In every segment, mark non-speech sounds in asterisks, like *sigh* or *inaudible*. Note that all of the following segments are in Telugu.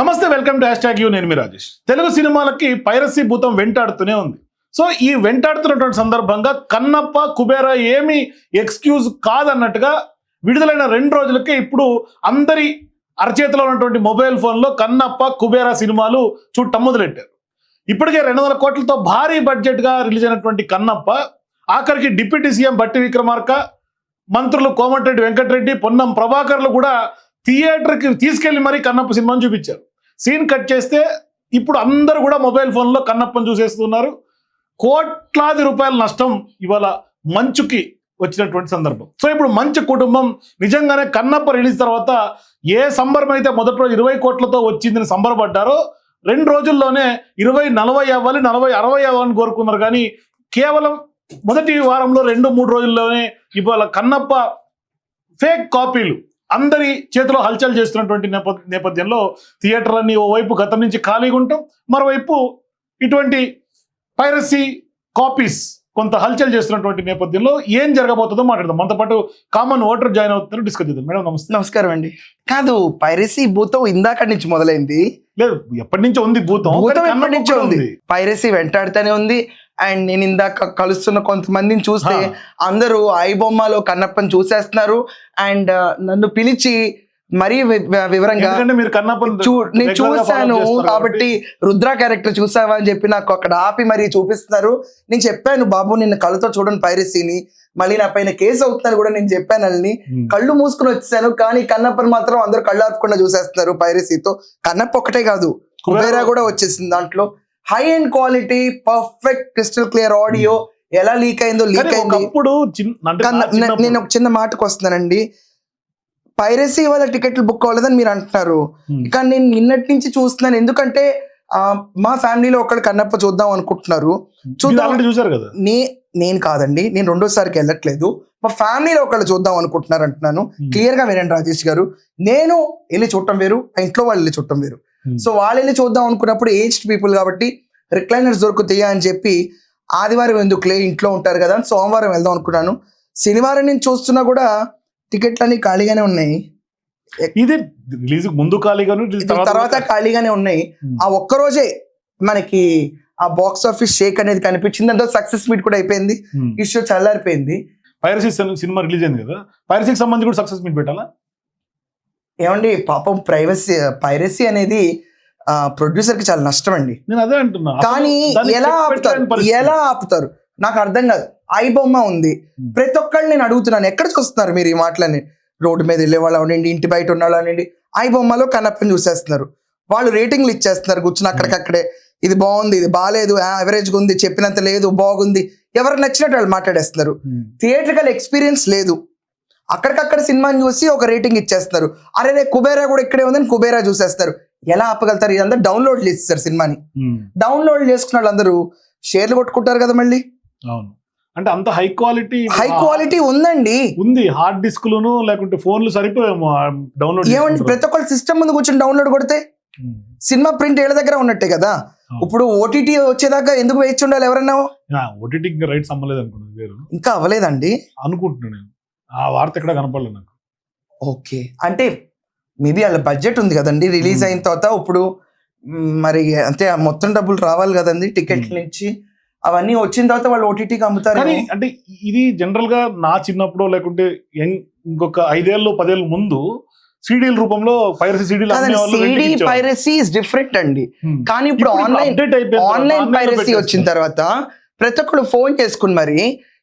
నమస్తే welcome to hashtag U. నేను మీ రాజేష్. తెలుగు సినిమాలకి పైరసీ భూతం వెంటాడుతూనే ఉంది. సో ఈ వెంటాడుతున్నటువంటి సందర్భంగా కన్నప్ప కుబేర ఏమి ఎక్స్క్యూజ్ కాదన్నట్టుగా విడుదలైన రెండు రోజులకే ఇప్పుడు అందరి అరచేతిలో ఉన్నటువంటి మొబైల్ ఫోన్లో కన్నప్ప కుబేర సినిమాలు చూడటం మొదలెట్టారు. ఇప్పటికే రెండు వందల కోట్లతో భారీ బడ్జెట్గా రిలీజ్ అయినటువంటి కన్నప్ప ఆఖరికి డిప్యూటీ సీఎం బట్టి విక్రమార్క మంత్రులు కోమటిరెడ్డి వెంకటరెడ్డి పొన్నం ప్రభాకర్లు కూడా థియేటర్కి తీసుకెళ్ళి మరీ కన్నప్ప సినిమాను చూపించారు. సీన్ కట్ చేస్తే ఇప్పుడు అందరూ కూడా మొబైల్ ఫోన్లో కన్నప్పని చూసేస్తున్నారు. కోట్లాది రూపాయల నష్టం ఇవాళ మంచుకి వచ్చినటువంటి సందర్భం. సో ఇప్పుడు మంచు కుటుంబం నిజంగానే కన్నప్ప రిలీజ్ తర్వాత ఏ సంబరం అయితే మొదటి రోజు ఇరవై కోట్లతో వచ్చిందని సంబరపడ్డారో రెండు రోజుల్లోనే ఇరవై నలభై అవ్వాలి నలభై అరవై అవ్వాలని కోరుకున్నారు. కానీ కేవలం మొదటి వారంలో రెండు మూడు రోజుల్లోనే ఇవాళ కన్నప్ప ఫేక్ కాపీలు అందరి చేతిలో హల్చల్ చేస్తున్నటువంటి నేప నేపథ్యంలో థియేటర్లన్నీ ఓవైపు గతం నుంచి ఖాళీగా ఉంటాం. మరోవైపు ఇటువంటి పైరసీ కాపీస్ కొంత హల్చల్ చేస్తున్నటువంటి నేపథ్యంలో ఏం జరగబోతుందో మాట్లాడదాం. మనతో పాటు కామన్ ఓటర్ జాయిన్ అవుతున్నారు. డిస్కస్ చేద్దాం. మేడం నమస్తే. నమస్కారం అండి. కాదు పైరసీ భూతం ఇందాక నుంచి మొదలైంది. లేదు ఎప్పటి నుంచో ఉంది భూతం ఎప్పటి నుంచో ఉంది. పైరసీ వెంటాడుతూనే ఉంది. అండ్ నేను ఇందాక కలుస్తున్న కొంతమందిని చూస్తే. అందరూ ఐ బొమ్మలో కన్నప్పని చూసేస్తున్నారు. అండ్ నన్ను పిలిచి మరీ వివరంగా మీరు చూ నేను చూశాను. కాబట్టి. రుద్ర క్యారెక్టర్ చూసావా అని చెప్పి నాకు అక్కడ ఆపి మరి చూపిస్తున్నారు. నేను చెప్పాను బాబు నిన్న కళ్ళతో చూడండి పైరసీని. మళ్ళీ నా పైన కేసు అవుతుందని కూడా నేను చెప్పాను వాళ్ళని కళ్ళు మూసుకుని వచ్చేసాను కానీ కన్నప్పని మాత్రం అందరూ కళ్ళు ఆపకుండా చూసేస్తున్నారు పైరసీతో. కన్నప్ప ఒకటే కాదు కుబేరా కూడా వచ్చేసింది దాంట్లో. High and quality perfect crystal clear audio ఎలా లీక్ అయిందో లీక్ అయింది. చిన్నప్పుడు- నేను ఒక చిన్న మాటకు వస్తున్నానండి. పైరసీ వల్ల టికెట్లు బుక్ అవ్వలేదని మీరు అంటున్నారు. Hmm. కానీ నేను నిన్నటి నుంచి చూస్తున్నాను. ఎందుకంటే మా ఫ్యామిలీలో ఒకళ్ళు కన్నప్ప చూద్దాం అనుకుంటున్నారు. మీరు చూద్దాం. చూసారు కదా? నే నేను కాదండి. నేను రెండోసారికి వెళ్ళట్లేదు. మా ఫ్యామిలీలో ఒకళ్ళు చూద్దాం అనుకుంటున్నారు అంటున్నాను. Hmm. క్లియర్గా వినండి రాజేష్ గారు. నేను వెళ్ళి చూడటం వేరు. ఆ ఇంట్లో వాళ్ళు వెళ్ళి చూడటం వేరు. Hmm. సో వాళ్ళు వెళ్ళి చూద్దాం అనుకున్నప్పుడు ఏజ్డ్ పీపుల్ కాబట్టి రిక్లైనర్స్ దొరుకుతాయా అని చెప్పి ఆదివారం ఎందుకులే ఇంట్లో ఉంటారు కదా అని సోమవారం వెళ్దాం అనుకున్నాను. శనివారం నేను చూస్తున్నా కూడా టికెట్లన్నీ ఖాళీగానే ఉన్నాయి. ఇది రిలీజ్ ముందు ఖాళీగాను తర్వాత ఖాళీగానే ఉన్నాయి. Hmm. ఆ ఒక్క రోజే మనకి ఆ బాక్స్ ఆఫీస్ షేక్ అనేది కనిపించింది. అంటే సక్సెస్ మీట్ కూడా అయిపోయింది. Hmm. ఇష్యూ చల్లారిపోయింది. పైరసీ సినిమా రిలీజ్ అయింది కదా. పైరసీకి సంబంధించి కూడా సక్సెస్ మీట్ పెట్టాలా? ఏమండి పాపం ప్రైవసీ పైరసీ అనేది ప్రొడ్యూసర్కి చాలా నష్టం అండి నేను అదే అంటున్నా. అసలు కానీ ఎలా ఆపుతారు. ఎలా ఆపుతారు? నాకు అర్థం కాదు. ఐ బొమ్మ ఉంది. Hmm. ప్రతి ఒక్కళ్ళు నేను అడుగుతున్నాను ఎక్కడ చూస్తున్నారు మీరు ఈ మాటలని రోడ్డు మీద వెళ్ళే వాళ్ళు అవనండి ఇంటి బయట ఉన్న వాళ్ళు అవనండి ఐ బొమ్మలో కన్నప్పని చూసేస్తున్నారు. వాళ్ళు రేటింగ్లు ఇచ్చేస్తున్నారు కూర్చుని అక్కడికక్కడే. ఇది బాగుంది ఇది బాగాలేదు యావరేజ్గా ఉంది చెప్పినంత లేదు బాగుంది. ఎవరికి నచ్చినట్టు వాళ్ళు మాట్లాడేస్తున్నారు. Hmm. థియేటర్కల్ ఎక్స్పీరియన్స్ లేదు. అక్కడికక్కడ సినిమాని చూసి ఒక రేటింగ్ ఇచ్చేస్తున్నారు. అరే రే కుబేరా కూడా ఇక్కడే ఉందని కుబేరా చూసేస్తారు. ఎలా ఆపగలుగుతారు? ఇదంతా డౌన్లోడ్ చేస్తారు సినిమాని. డౌన్లోడ్ చేసుకున్న వాళ్ళందరూ షేర్లు కొట్టుకుంటారు కదా మళ్ళీ? అవును. అంటే అంత హై క్వాలిటీ హై క్వాలిటీ ఉందండి. ఉంది. హార్డ్ డిస్క్లును లేకుంటే ఫోన్లు సరిపోయేమో డౌన్లోడ్ ఏమండి ప్రతి ఒక్కరు సిస్టమ్ ముందు కూర్చొని డౌన్లోడ్ కొడితే సినిమా ప్రింట్ ఏళ్ళ దగ్గర ఉన్నట్టే కదా? ఇప్పుడు ఓటీటీ వచ్చేదాకా ఎందుకు వేచి ఉండాలి ఎవరన్నా? ఓటీటీ ఇంకా రైట్స్ అమ్మలేదు అనుకున్నది వేరు. ఇంకా అవ్వలేదండి. అనుకుంటున్నాను నేను. ఆ వార్త ఎక్కడ కనపడలేదు నాకు. ఓకే. అంటే మేబీ వాళ్ళ బడ్జెట్ ఉంది కదండి రిలీజ్. అయిన తర్వాత ఇప్పుడు మరి అంటే ఆ మొత్తం డబ్బులు రావాలి కదండి టికెట్. నుంచి. అవన్నీ వచ్చిన తర్వాత వాళ్ళు ఓటీటీకి అమ్ముతారు కానీ అంటే ఇది జనరల్గా నా చిన్నప్పుడు లేకుంటే ఇంకొక ఐదేళ్ళు పదేళ్ళ ముందు సీడీల రూపంలో పైరసీ సీడీలు సిడి పైరసీ ఇస్ డిఫరెంట్ అండి. కానీ ఇప్పుడు ఆన్లైన్ ఆన్లైన్ పైరసీ వచ్చిన తర్వాత ప్రతి ఒక్కరు ఫోన్ చేసుకుని మరి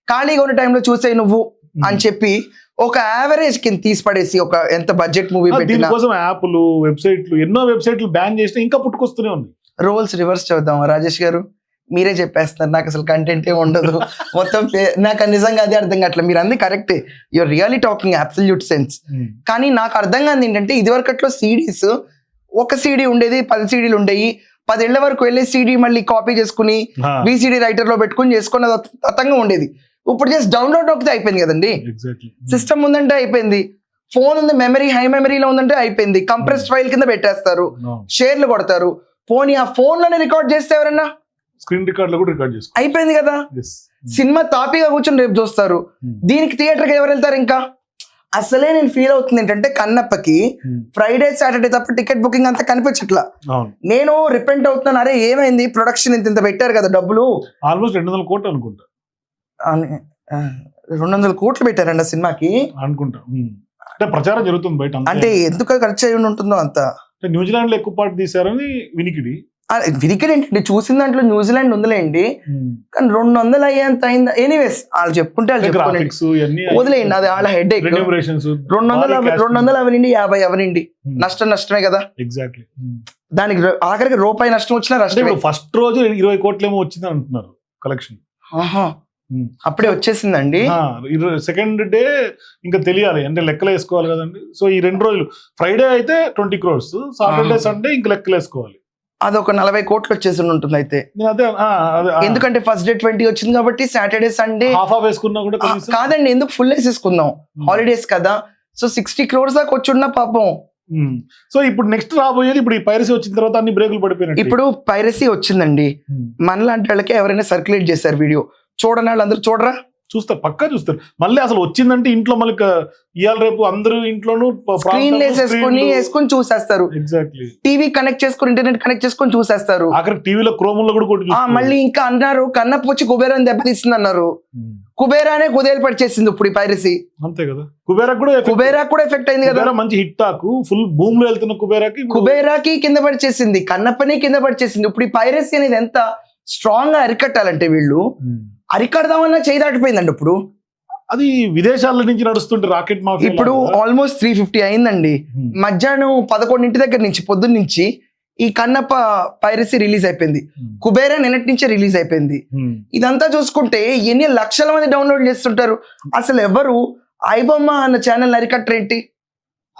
ఖాళీగా ఉన్న టైంలో చూసే నువ్వు. అని చెప్పి ఒక యావరేజ్ కింద తీసి పడేసి ఒక ఎంత బడ్జెట్ మూవీ పెట్టినా దీనికోసం యాప్లు వెబ్సైట్లు ఎన్నో వెబ్సైట్లు బ్యాన్ చేసినా ఇంకా పుట్టుకొస్తూనే ఉంది రోల్స్ రివర్స్ చూద్దాం. రాజేష్ గారు మీరే చెప్పేస్తున్నారు. నాకు అసలు కంటెంట్ ఉండదు. *laughs* మొత్తం నాకు నిజంగా అదే అర్థం కావట్లేదు. మీరు అన్ని కరెక్టే your really talking absolute sense కానీ నాకు అర్థం కాదు ఏంటంటే ఇదివరకట్లో సీడీస్ ఒక సీడీ ఉండేది పది సీడీలు ఉండేవి పదేళ్ళ వరకు వెళ్ళే సీడీ మళ్ళీ కాపీ చేసుకుని విసిడి రైటర్లో పెట్టుకుని చేసుకుని అది తతంగా ఉండేది. ఇప్పుడు జస్ట్ డౌన్లోడ్ నొక్కితే అయిపోయింది కదండి. సిస్టమ్ ఉందంటే అయిపోయింది. ఫోన్ ఉంది మెమరీ హై మెమరీలో ఉందంటే అయిపోయింది. కంప్రెస్డ్ ఫైల్ కింద పెట్టేస్తారు. షేర్లు కొడతారు. పోనీ ఆ ఫోన్లోనే రికార్డ్ చేస్తే ఎవరన్నా? స్క్రీన్ రికార్డ్లో కూడా రికార్డ్ చేసుకో అయిపోయింది కదా. సినిమా తాపీగా కూర్చొని రేపు చూస్తారు. దీనికి థియేటర్కి ఎవరు వెళ్తారు ఇంకా? అసలే నేను ఫీల్ అవుతుంది ఏంటంటే కన్నప్పకి. ఫ్రైడే సాటర్డే తప్ప టికెట్ బుకింగ్ అంతా కనిపించట్లా. నేను రిపెంట్ అవుతున్నాను. అరే ఏమైంది? ప్రొడక్షన్ ఇంత ఇంత పెట్టారు కదా డబ్బులు. ఆల్మోస్ట్ రెండు వందల కోట్లు అనుకుంటా. రెండు వందల కోట్లు పెట్టారండి ఆ సినిమాకి. అనుకుంటా. అంటే ప్రచారం జరుగుతుంది బయట. అంటే ఎందుకు ఖర్చు అయి ఉంటుందో అంత. అంటే న్యూజిలాండ్లో ఎక్కువ పాటు తీశారని వినికిడి. విరికడ్ ఏంటండి చూసిన దాంట్లో న్యూజిలాండ్ ఉందిలేండి. కానీ రెండు వందలు అయ్యేంత అయిందా? ఎనీవేస్ వాళ్ళు చెప్పుకుంటే వాళ్ళు చెప్పుకోండి వదిలేయండి అది వాళ్ళ హెడ్ రెండు వందలు రెండు వందలు అవనండి యాభై అవనండి. నష్టం నష్టమే కదా. ఎగ్జాక్ట్లీ దానికి ఆఖరికి రూపాయి నష్టం వచ్చినా ఇప్పుడు ఫస్ట్ రోజు ఇరవై కోట్లు ఏమో వచ్చింది అంటున్నారు కలెక్షన్ ఆహా. అప్పుడే వచ్చేసిందండి. సెకండ్ డే ఇంకా తెలియాలి. అంటే లెక్కలు వేసుకోవాలి కదండి. సో ఈ రెండు రోజులు. ఫ్రైడే అయితే ట్వంటీ క్రోర్స్. సాటర్డే. సండే ఇంకా లెక్కలు వేసుకోవాలి. అది ఒక నలభై కోట్లు వచ్చేసి ఉంటుంది అయితే. ఎందుకంటే ఫస్ట్ డే ట్వంటీ వచ్చింది కాబట్టి సాటర్డే సండే హాఫ్ ఆఫ్ వేసుకున్నా కూడా కాదండి ఎందుకు ఫుల్ వేసేసుకుందాం? హాలిడేస్ కదా. సో సిక్స్టీ క్రోర్స్ దాకా వచ్చున్న పాపం. సో ఇప్పుడు నెక్స్ట్ రాబోయేది ఇప్పుడు ఈ పైరసీ వచ్చిన తర్వాత అన్ని బ్రేకులు పడిపోయినట్టు. ఇప్పుడు పైరసీ వచ్చిందండి. మనలాంటి వాళ్ళకి ఎవరైనా సర్క్యులేట్ చేశారు వీడియో. చూడని వాళ్ళు అందరూ చూడరా? చూస్తారు పక్కా చూస్తారు మళ్ళీ అసలు వచ్చిందంటే ఇంట్లో మళ్ళీ ఇవాళ రేపు అందరూ ఇంట్లోనూ స్క్రీన్ వేసేసుకొని వేసుకొని చూసేస్తారు. ఎగ్జాక్ట్లీ టీవీ కనెక్ట్ చేసుకొని ఇంటర్నెట్ కనెక్ట్ చేసుకొని చూసేస్తారు. ఆఖరి టీవీలో క్రోముల్లో కూడా కొట్టి ఆ చూస్తున్నారు. మళ్ళీ ఇంకా అన్నారు కన్నప్ప వచ్చి కుబేరాన్ని దెబ్బతీస్తుంది అన్నారు ఉమ్. కుబేరానే కుదేలు పడిచేసింది ఇప్పుడు ఈ పైరసీ. అంతే కదా. కుబేరాకు కూడా. కుబేరా కూడా ఎఫెక్ట్ అయింది కదా. కుబేరా మంచి హిట్ టాకు. ఫుల్ భూమిలో వెళ్తున్న కుబేరాకి కుబేరాకి కింద పడిచేసింది కన్నప్పని కింద పడిచేసింది. ఇప్పుడు ఈ పైరసీ అనేది ఎంత స్ట్రాంగ్గా అరికట్టాలంటే వీళ్ళు ఉమ్. అరికడదామన్నా చేయి దాటిపోయిందండి ఇప్పుడు. అది విదేశాల నుంచి నడుస్తుంటే రాకెట్ మాఫియా ఇప్పుడు ఆల్మోస్ట్ త్రీ ఫిఫ్టీ అయిందండి. మధ్యాహ్నం పదకొండింటి దగ్గర నుంచి పొద్దున్న నుంచి ఈ కన్నప్ప పైరసీ రిలీజ్ అయిపోయింది. కుబేరా నిన్నటి నుంచే రిలీజ్ అయిపోయింది. ఇదంతా చూసుకుంటే ఎన్ని లక్షల మంది డౌన్లోడ్ చేస్తుంటారు? అసలు ఎవరు? ఐబొమ్మ అన్న ఛానల్ అరికట్టరేంటి?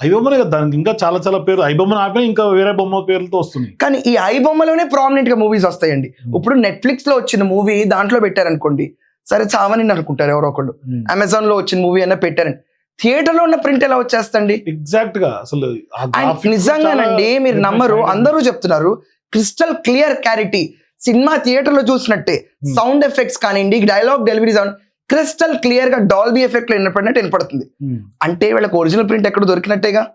ఐబొమ్మనే కదా దానికి ఇంకా చాలా చాలా పేరు ఐబొమ్మని ఆపే ఇంకా వేరే బొమ్మ పేర్లతో వస్తున్నాయి. కానీ ఈ ఐబొమ్మలోనే ప్రామినెంట్గా మూవీస్ వస్తాయండి. ఇప్పుడు నెట్ఫ్లిక్స్లో వచ్చిన మూవీ దాంట్లో పెట్టారనుకోండి సరే చావని అనుకుంటారు ఎవరో ఒకళ్ళు. అమెజాన్లో వచ్చిన మూవీ అన్న పెట్టారండి థియేటర్లో ఉన్న ప్రింట్ ఎలా వచ్చేస్తండి ఎగ్జాక్ట్గా అసలు నిజంగానండి మీరు నమ్మరు. అందరూ చెప్తున్నారు క్రిస్టల్ క్లియర్ క్లారిటీ సినిమా థియేటర్లో చూసినట్టే Hmm. సౌండ్ ఎఫెక్ట్స్ కానివ్వండి డైలాగ్ డెలివరీ సౌండ్ క్రిస్టల్ క్లియర్గా డాల్బీ ఎఫెక్ట్లో వినపడినట్టు వినపడుతుంది. ఉమ్. అంటే వీళ్ళకి ఒరిజినల్ ప్రింట్ ఎక్కడ దొరికినట్టేగా?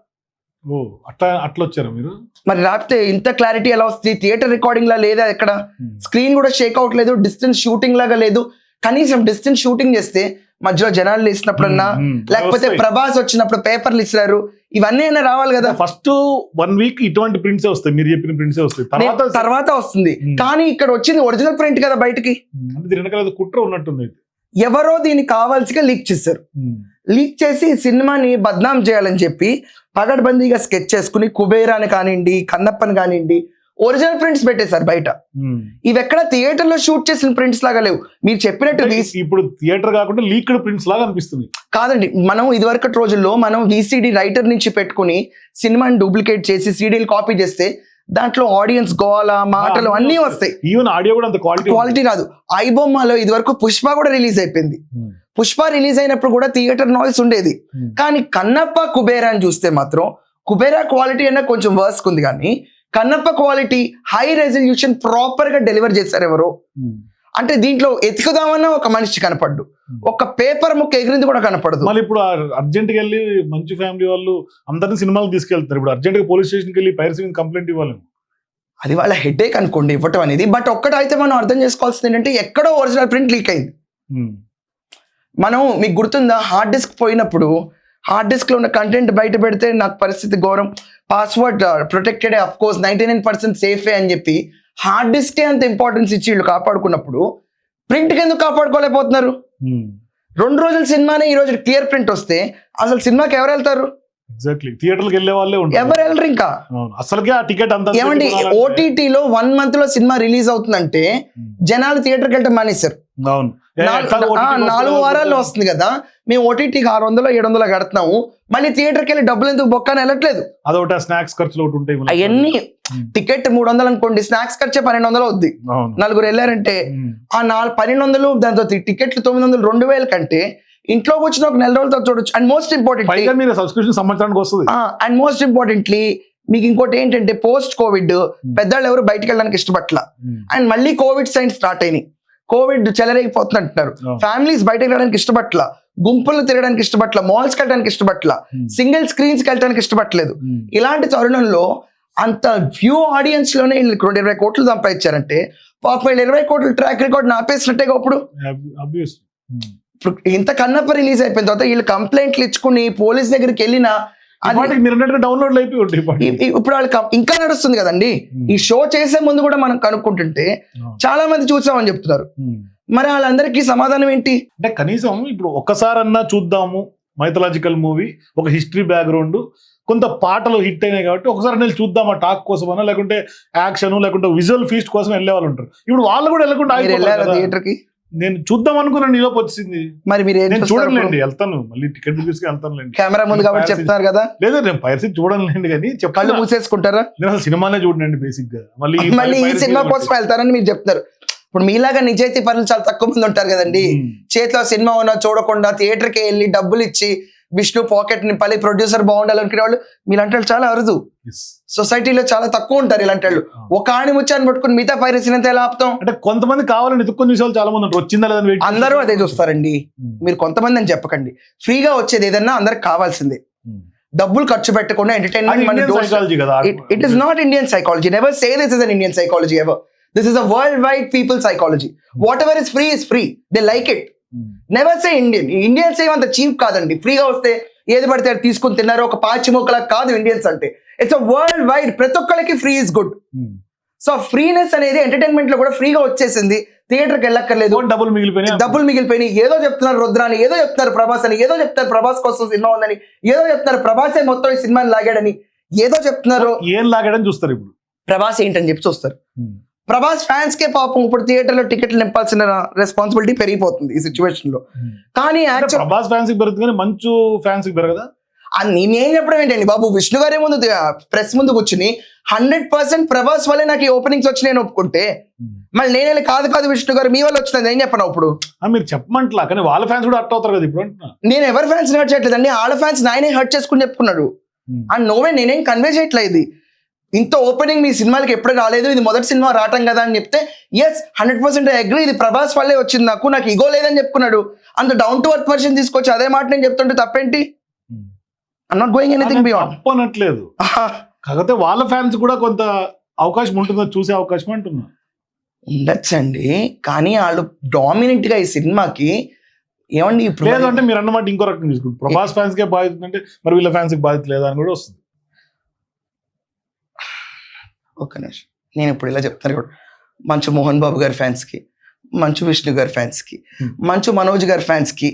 ఓ అట్లా అట్లా వచ్చారా మీరు? మరి రాకపోతే ఇంత క్లారిటీ ఎలా వస్తుంది? థియేటర్ రికార్డింగ్ లా లేదా ఎక్కడ? స్క్రీన్ కూడా షేక్ అవుట్ లేదు డిస్టెన్స్ షూటింగ్ లాగా లేదు. కనీసం డిస్టెన్స్ షూటింగ్ చేస్తే మధ్యలో జనాలు ఉమ్, ఉమ్. లేకపోతే. ప్రభాస్ వచ్చినప్పుడు పేపర్లు ఇస్తారు. ఇవన్నీ అయినా రావాలి కదా? ఫస్ట్ వన్ వీక్ ఇటువంటి ప్రింట్సే వస్తాయి. మీరు చెప్పిన ప్రింట్సే వస్తాయి. తర్వాత తర్వాత వస్తుంది. Hmm. కానీ ఇక్కడ వచ్చింది ఒరిజినల్ ప్రింట్ కదా బయటికి? కుట్ర ఉన్నట్టుంది ఎవరో దీనికి కావాల్సిగా లీక్ చేశారు. లీక్ చేసి సినిమాని బద్నాం చేయాలని చెప్పి పగడ్బందీగా స్కెచ్ చేసుకుని కుబేరాని కానివ్వండి కన్నప్పని కానివ్వండి ఒరిజినల్ ప్రింట్స్ పెట్టేశారు బయట. ఇవి ఎక్కడ థియేటర్లో షూట్ చేసిన ప్రింట్స్ లాగా లేవు. మీరు చెప్పినట్టు ఇప్పుడు థియేటర్ కాకుండా లీక్డ్ ప్రింట్స్ లాగా అనిపిస్తుంది. కాదండి మనం ఇదివరకటి రోజుల్లో మనం విసిడి రైటర్ నుంచి పెట్టుకుని సినిమాని డూప్లికేట్ చేసి సీడీలు కాపీ చేస్తే దాంట్లో ఆడియన్స్ గోల మాటలు అన్నీ వస్తాయి. ఈవెన్ ఆడియో కూడా అంత క్వాలిటీ క్వాలిటీ రాదు ఐబొమ్మలో ఇదివరకు పుష్ప కూడా రిలీజ్ అయిపోయింది. పుష్ప రిలీజ్ అయినప్పుడు కూడా థియేటర్ నాయిస్ ఉండేది. కానీ కన్నప్ప కుబేరా అని చూస్తే మాత్రం కుబేరా క్వాలిటీ అన్న కొంచెం వర్స్ ఉంది కానీ కన్నప్ప క్వాలిటీ హై రెజల్యూషన్ ప్రాపర్గా డెలివర్ చేశారు ఎవరు. అంటే దీంట్లో ఎతుకుదామన్నా ఒక మనిషి కనపడ్డు. ఒక పేపర్ ముక్క ఎగిరింది కూడా కనపడదు. మళ్ళీ ఇప్పుడు అర్జెంట్గా వెళ్ళి మంచి ఫ్యామిలీ వాళ్ళు అందరిని సినిమాలు తీసుకెళ్తారు. ఇప్పుడు అర్జెంట్గా పోలీస్ స్టేషన్కి వెళ్ళి పైరసీ కంప్లైంట్ ఇవ్వాలి. అది వాళ్ళ హెడేక్ అనుకోండి ఇవ్వటం అనేది. బట్ ఒక్కటైతే మనం అర్థం చేసుకోవాల్సింది ఏంటంటే ఎక్కడో ఒరిజినల్ ప్రింట్ లీక్ అయింది. మనం మీకు గుర్తుందా? హార్డ్ డిస్క్ పోయినప్పుడు హార్డ్ డిస్క్లో ఉన్న కంటెంట్ బయట పెడితే నాకు పరిస్థితి ఘోరం. Password protected of course ninety nine percent సేఫే అని చెప్పి హార్డ్ డిస్కే అంత ఇంపార్టెన్స్ ఇచ్చి వీళ్ళు కాపాడుకున్నప్పుడు ప్రింట్ ఎందుకు కాపాడుకోలేకపోతున్నారు? రెండు రోజుల సినిమానే ఈ రోజు క్లియర్ ప్రింట్ వస్తే అసలు సినిమాకి ఎవరు వెళ్తారు? ఎగ్జాక్ట్లీ థియేటర్కి వెళ్ళే వాళ్ళే ఉంటారు. ఎవరు వెళ్ళరు ఇంకా? అసలుకే ఆ టికెట్ అంత ఏమండి ఓటీటీలో వన్ మంత్లో సినిమా రిలీజ్ అవుతుందంటే జనాలు థియేటర్కి వెళ్ళటం మానేశారు. అవును. నాలుగు- వారాల్లో. వస్తుంది కదా మేము ఓటీటీకి ఆరు వందలు ఏడు వందలు కడుతున్నాము. మళ్ళీ థియేటర్కి వెళ్ళి డబ్బులు ఎందుకు బొక్కని వెళ్ళట్లేదు? అదొకటి స్నాక్స్ ఖర్చులు ఒకటి ఉంటాయి. అవన్నీ. టికెట్ మూడు వందలు అనుకోండి స్నాక్స్ ఖర్చే పన్నెండు వందలు అవుద్ది. నలుగురు వెళ్ళారంటే ఉమ్. ఆ నాలుగు పన్నెండు వందలు దాంతో టికెట్లు తొమ్మిది వందలు రెండు వేల కంటే ఇంట్లోకి వచ్చిన ఒక నెల రోజులతో చూడొచ్చు. అండ్ మోస్ట్ ఇంపార్టెంట్ మీరు సబ్స్క్రిప్షన్ సంవత్సరానికి వస్తుంది. అండ్ మోస్ట్ ఇంపార్టెంట్లీ మీకు ఇంకోటి ఏంటంటే పోస్ట్ కోవిడ్ పెద్దవాళ్ళు ఎవరు బయటికి వెళ్ళడానికి ఇష్టపట్ల. అండ్ మళ్ళీ కోవిడ్ సైన్స్ స్టార్ట్ అయినాయి. కోవిడ్ చెలరేగిపోతుంది అంటున్నారు. ఫ్యామిలీస్ బయటకు రావడానికి ఇష్టపట్ల గుంపులు తిరగడానికి ఇష్టపట్ల మాల్స్కి వెళ్ళడానికి ఇష్టపట్ల సింగిల్ స్క్రీన్స్కి వెళ్ళడానికి ఇష్టపట్టలేదు ఇలాంటి తరుణంలో అంత ఫ్యూ ఆడియన్స్లోనే వీళ్ళకి రెండు ఇరవై కోట్లు సంపాదించారంటే పాప వీళ్ళు ఇరవై కోట్ల ట్రాక్ రికార్డ్ అబ్వియస్ ఇప్పుడు? ఇంత కన్నప్ప రిలీజ్ అయిపోయిన తర్వాత వీళ్ళు కంప్లైంట్లు ఇచ్చుకుని పోలీస్ దగ్గరికి వెళ్ళినా డౌన్లోడ్ అయిపోయి ఇప్పుడు వాళ్ళకి ఇంకా నడుస్తుంది కదండి. ఈ షో చేసే ముందు కూడా మనం కనుక్కుంటుంటే చాలా మంది చూసామని చెప్తున్నారు. ఉమ్. మరి వాళ్ళందరికీ సమాధానం ఏంటి? అంటే కనీసం ఇప్పుడు ఒక్కసారన్నా చూద్దాము మైథలాజికల్ మూవీ ఒక హిస్టరీ బ్యాక్గ్రౌండ్ కొంత పాటలు హిట్ అయినాయి కాబట్టి ఒకసారి నేను చూద్దాం ఆ టాక్ కోసమన్నా లేకుంటే యాక్షన్ లేకుంటే విజువల్ ఫీస్ట్ కోసం వెళ్ళే వాళ్ళు ఉంటారు. ఇప్పుడు వాళ్ళు కూడా వెళ్ళకుండా మీరు నేను చూద్దాం అనుకున్న నీలోపు వచ్చింది. మరి మీరు నేను చూడలేండి వెళ్తాను. మళ్ళీ టికెట్ తీసుకుని వెళ్తానులేండి. కెమెరా ముందు కాబట్టి చెప్తున్నారు కదా. లేదా నేను పైరసీ చూడలేండి కానీ కళ్ళు చెప్పాలి మూసేసుకుంటారా? నేను అసలు సినిమానే చూడండి బేసిక్గా మళ్ళీ ఈ మళ్ళీ ఈ సినిమా. కోసం వెళ్తారని మీరు చెప్తున్నారు. ఇప్పుడు మీలాగా నిజాయితీ పనులు చాలా తక్కువ మంది ఉంటారు కదండి. చేతిలో సినిమా ఉన్నా చూడకుండా థియేటర్కి వెళ్ళి డబ్బులు ఇచ్చి విష్ణు పాకెట్ నింపాలి ప్రొడ్యూసర్ బాగుండాలి అనుకునే వాళ్ళు మీలాంటి వాళ్ళు చాలా అరుదు. సొసైటీలో చాలా తక్కువ ఉంటారు ఇలాంటి వాళ్ళు ఒక ఆణి ముచ్చాన్ని పట్టుకుని మిగతా పైరసీని ఎంత ఎలా ఆపుతాం? అంటే కొంతమంది కావాలని ఎత్తుకొని చూసే వాళ్ళు చాలా మంది వచ్చిందా లేదని అందరూ అదే చూస్తారండి. మీరు కొంతమంది అని చెప్పకండి. ఫ్రీగా వచ్చేది ఏదన్నా అందరికి కావాల్సిందే. డబ్బులు ఖర్చు పెట్టకుండా entertainment it is not Indian psychology never say this is un Indian psychology ever this is a worldwide people psychology whatever is free is free they like it never say Indian Indians ఏమంత చీప్ కాదండి. ఫ్రీగా వస్తే ఏది పడితే తీసుకుని తిన్నారు. ఒక పాచి మొక్కలా కాదు ఇండియన్స్ అంటే. ఇట్స్ అ వరల్డ్ వైడ్ ప్రతి ఒక్కరికి free is good so freeness అనేది ఎంటర్టైన్మెంట్లో కూడా ఫ్రీగా వచ్చేసింది. థియేటర్కి వెళ్ళక్కర్లేదు. డబ్బులు మిగిలిపోయినాయి. డబ్బులు మిగిలిపోయినాయి. ఏదో చెప్తున్నారు రుద్ర అని ఏదో చెప్తున్నారు ప్రభాస్ అని ఏదో చెప్తారు ప్రభాస్ కోసం సినిమా ఉందని ఏదో చెప్తున్నారు ప్రభాసే మొత్తం ఈ సినిమాని లాగాడని ఏదో చెప్తున్నారు ఏం లాగాడని చూస్తారు ఇప్పుడు? ప్రభాస్ ఏంటని చెప్పి చూస్తారు. ప్రభాస్ ఫ్యాన్స్ కే పాపం ఇప్పుడు థియేటర్లో టికెట్లు నింపాల్సిన రెస్పాన్సిబిలిటీ పెరిగిపోతుంది ఈ సిచ్యువేషన్లో. కానీ అంటే యాక్చువల్ ప్రభాస్ ఫ్యాన్స్కి పెరుగుతుంది కానీ మంచు ఫ్యాన్స్కి పెరగదా? నేనేం చెప్పడం ఏంటండి బాబు? విష్ణు గారే ముందు ప్రెస్ ముందు కూర్చుని హండ్రెడ్ పర్సెంట్ ప్రభాస్ వల్లే నాకు ఈ ఓపెనింగ్స్ వచ్చి నేను ఒప్పుకుంటే మళ్ళీ నేను కాదు కాదు విష్ణు గారు మీ వల్ల వచ్చినది ఏం చెప్పను ఇప్పుడు మీరు చెప్పమంటలా కానీ వాళ్ళ ఫ్యాన్స్ కూడా అట్ అవుతారు కదా ఇప్పుడు నేను ఎవరి ఫ్యాన్స్ హర్ట్ చేయట్లేదండి వాళ్ళ ఫ్యాన్స్ నాయనే హర్ట్ చేసుకుని చెప్పుకున్నాడు. అండ్ నోవే నేనేం కన్వే చేయట్లేదు ఇంత ఓపెనింగ్ మీ సినిమాలకి ఎప్పుడు రాలేదు ఇది మొదటి సినిమా రావటం కదా అని చెప్తే ఎస్ హండ్రెడ్ పర్సెంట్ అగ్రి ఇది ప్రభాస్ వల్లే వచ్చింది నాకు నాకు ఇగో లేదని చెప్పుకున్నాడు. అంత డౌన్ టు అర్త్ పర్సన్ తీసుకొచ్చి అదే మాట నేను చెప్తుంటే తప్పేంటి? I not going anything beyond కాకపోతే వాళ్ళ ఫ్యాన్స్ కూడా కొంత అవకాశం ఉంటుందో చూసే అవకాశం అంటున్నా. ఉండొచ్చండి కానీ వాళ్ళు డామినెంట్గా ఈ సినిమాకి ఏమండి ఇప్పుడు లేదు అంటే మీరు అన్నమాట ఇంకో రకం తీసుకుంటారు ప్రభాస్ ఫ్యాన్స్ కే బాధ్యత అంటే మరి వీళ్ళ ఫ్యాన్స్కి బాధ్యత లేదా అని కూడా వస్తుంది. ఒక్క నిమిషం. నేను ఇప్పుడు ఇలా చెప్తాను కూడా మంచు మోహన్ బాబు గారి ఫ్యాన్స్కి మంచు విష్ణు గారి ఫ్యాన్స్కి Hmm. మంచు మనోజ్ గారి ఫ్యాన్స్కి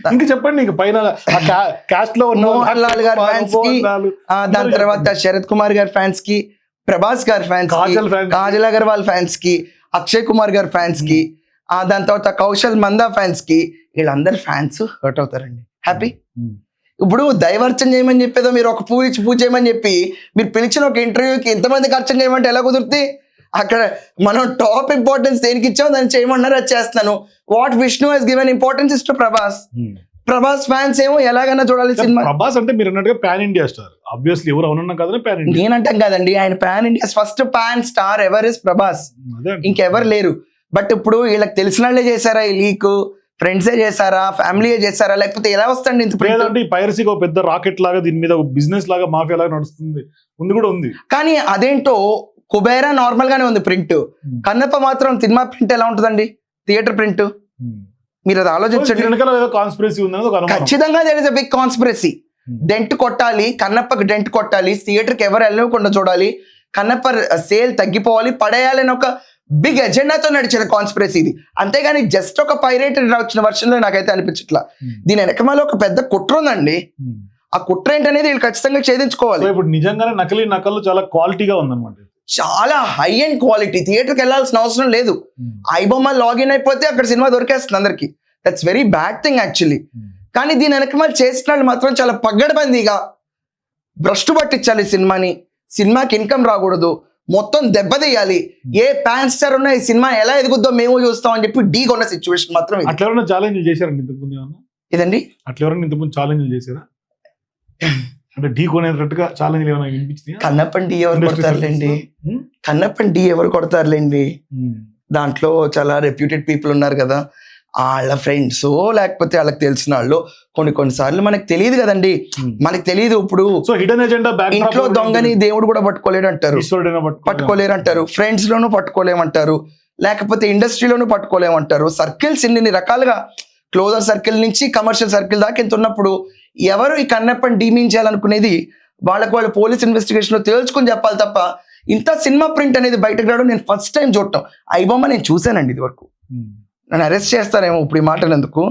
ఇంకా చెప్పండి పైన క్యాస్ట్లో మోహన్ లాల్ గారి fans కి, దాని తర్వాత శరత్ కుమార్ గారి ఫ్యాన్స్కి ప్రభాస్ గారి ఫ్యాన్స్ కాజల్ అగర్వాల్ ఫ్యాన్స్కి అక్షయ్ కుమార్ గారి ఫ్యాన్స్కి ఆ దాని తర్వాత కౌశల్ మందా ఫ్యాన్స్కి వీళ్ళందరు ఫ్యాన్స్ హర్ట్ అవుతారండి. హ్యాపీ. ఇప్పుడు దైవార్చన చేయమని చెప్పేదో మీరు ఒక పూజ ఇచ్చి పూజ చేయమని చెప్పి మీరు పిలిచిన ఒక ఇంటర్వ్యూకి ఎంతమందికి అర్చన చేయమంటే ఎలా కుదురుతుంది అక్కడ మనం టాప్ ఇంపార్టెన్స్ దేనికి ఇచ్చామో దాన్ని చేయమన్నారు అది చేస్తున్నాను. What Vishnu he's given importance is to Prabhas. Prabhas fans ఏమో ఎలాగైనా చూడాలి సినిమా. ప్రభాస్ అంటే మీరు అన్నట్టుగా పాన్ ఇండియా స్టార్ ఆబ్వియస్లీ ఎవరు అవునన్నా కదా పాన్ ఇండియా నేనంటాం కదండి ఆయన pan India first pan star ever is Prabhas. ఇంకెవరు లేరు. బట్ ఇప్పుడు వీళ్ళకి తెలిసిన వాళ్ళే చేశారా ఈ లీక్ ఫ్రెండ్సే చేశారా? ఫ్యామిలీ చేశారా? లేకపోతే ఎలా వస్తండి ఇంత? లేదంటే ఈ పైరసీకి ఒక పెద్ద రాకెట్ లాగా దీని మీద ఒక బిజినెస్ లాగా మాఫియా లాగా నడుస్తుంది. ఉంది కూడా ఉంది. కానీ అదేంటో కుబేరా నార్మల్ గానే ఉంది ప్రింట్ కన్నప్ప మాత్రం సినిమా ప్రింట్ ఎలా ఉంటుందండి? థియేటర్ ప్రింట్ మీరు అది ఆలోచించండి. ఖచ్చితంగా there is a big conspiracy Hmm. Dent కొట్టాలి కన్నప్పకి డెంట్ కొట్టాలి థియేటర్కి ఎవరు వెళ్ళకుండా చూడాలి కన్నప్ప సేల్ తగ్గిపోవాలి పడేయాలని ఒక బిగ్ ఎజెండాతో నడిచిన కాన్స్పిరసీ ఇది. అంతేగాని జస్ట్ ఒక పైరేట్ వచ్చిన వర్షన్లో నాకైతే అనిపించట్లా. Hmm. దీని వెనకమాల ఒక పెద్ద కుట్ర ఉందండి. Hmm. ఆ కుట్ర ఏంటనేది వీళ్ళు ఖచ్చితంగా ఛేదించుకోవాలి. ఇప్పుడు నిజంగానే నకలి నకలు చాలా క్వాలిటీగా ఉందన్నమాట. చాలా హై అండ్ క్వాలిటీ థియేటర్కి వెళ్ళాల్సిన అవసరం లేదు. ఐబొమ్మ లాగిన్ అయిపోతే అక్కడ సినిమా దొరికేస్తుంది అందరికి. That's very bad thing actually కానీ దీని వెనకమాల చేసిన మాత్రం చాలా పగ్గడబందీగా భ్రష్టు పట్టించాలి సినిమాని. సినిమాకి ఇన్కమ్ రాకూడదు. మొత్తం దెబ్బతీయాలి ఏ ప్యాన్ స్టార్ ఉన్నా ఈ సినిమా ఎలా ఎదుగుద్దో మేము చూస్తాం అని చెప్పి డీ కొన్న సిచ్యువేషన్ మాత్రం ఇది. అట్లా ఎవరైనా ఛాలెంజ్ చేశారండి ఇంతకుముందు ఏమన్నా? ఇదండి అట్లా ఎవరైనా ఇంతకుముందు ఛాలెంజ్ చేశారా? అంటే ఢీ కొనేటట్టుగా ఛాలెంజ్ ఏమైనా వినిపించినాయా? కన్నప్పని డి ఎవరు Industry కొడతారులేండి. circles లో? ఎవరు కొడతారులేండి. Hmm. దాంట్లో చాలా రెప్యూటెడ్ పీపుల్ ఉన్నారు కదా. వాళ్ళ ఫ్రెండ్స్ లేకపోతే వాళ్ళకి తెలిసిన వాళ్ళు కొన్ని కొన్నిసార్లు మనకు తెలియదు కదండి. మనకి తెలియదు ఇప్పుడు. సో హిడెన్ ఎజెండా ఇంట్లో దొంగని దేవుడు కూడా పట్టుకోలేడు అంటారు పట్టుకోలేరు అంటారు ఫ్రెండ్స్ లోనూ పట్టుకోలేమంటారు. లేకపోతే ఇండస్ట్రీలోనూ పట్టుకోలేమంటారు. సర్కిల్స్ ఇన్ని రకాలుగా క్లోజర్ సర్కిల్ నుంచి కమర్షియల్ సర్కిల్ దాకా ఎంత ఉన్నప్పుడు ఎవరు ఈ కన్నప్పని డీమీన్ చేయాలనుకునేది వాళ్ళకి వాళ్ళు పోలీస్ ఇన్వెస్టిగేషన్లో తేల్చుకొని చెప్పాలి తప్ప ఇంత సినిమా ప్రింట్ అనేది బయటకు రావడం నేను ఫస్ట్ టైం చూడటం. ఐబొమ్మ నేను చూశానండి ఇది వరకు నన్ను అరెస్ట్ చేస్తారేమో ఇప్పుడు ఈ మాటలు ఎందుకు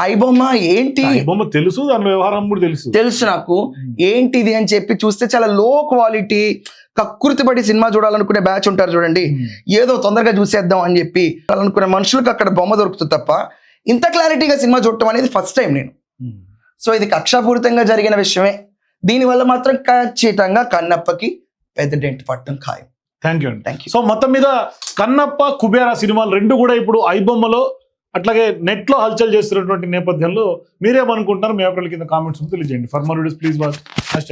ఐబొమ్మ ఏంటి? బొమ్మ తెలుసు దాని వ్యవహారం కూడా తెలుసు. తెలుసు నాకు. ఏంటిది అని చెప్పి చూస్తే చాలా లో క్వాలిటీ కక్కుర్తి పడి సినిమా చూడాలనుకునే బ్యాచ్ ఉంటారు చూడండి. ఏదో తొందరగా చూసేద్దాం అని చెప్పి అనుకునే మనుషులకు అక్కడ బొమ్మ దొరుకుతుంది తప్ప ఇంత క్లారిటీగా సినిమా చూడటం అనేది ఫస్ట్ టైం నేను. సో ఇది కక్షాపూరితంగా జరిగిన విషయమే. దీనివల్ల మాత్రం ఖచ్చితంగా కన్నప్పకి పెద్ద డెంట్ పట్టడం ఖాయం. థ్యాంక్ యూ అండి థ్యాంక్ యూ సో మొత్తం మీద కన్నప్ప కుబేరా సినిమాలు రెండు కూడా ఇప్పుడు ఐబొమ్మలో అట్లాగే నెట్లో హల్చల్ చేస్తున్నటువంటి నేపథ్యంలో మీరేమనుకుంటున్నారు? మీ అభిప్రాయాల కింద కామెంట్స్ తెలియజేయండి. For more videos please watch hash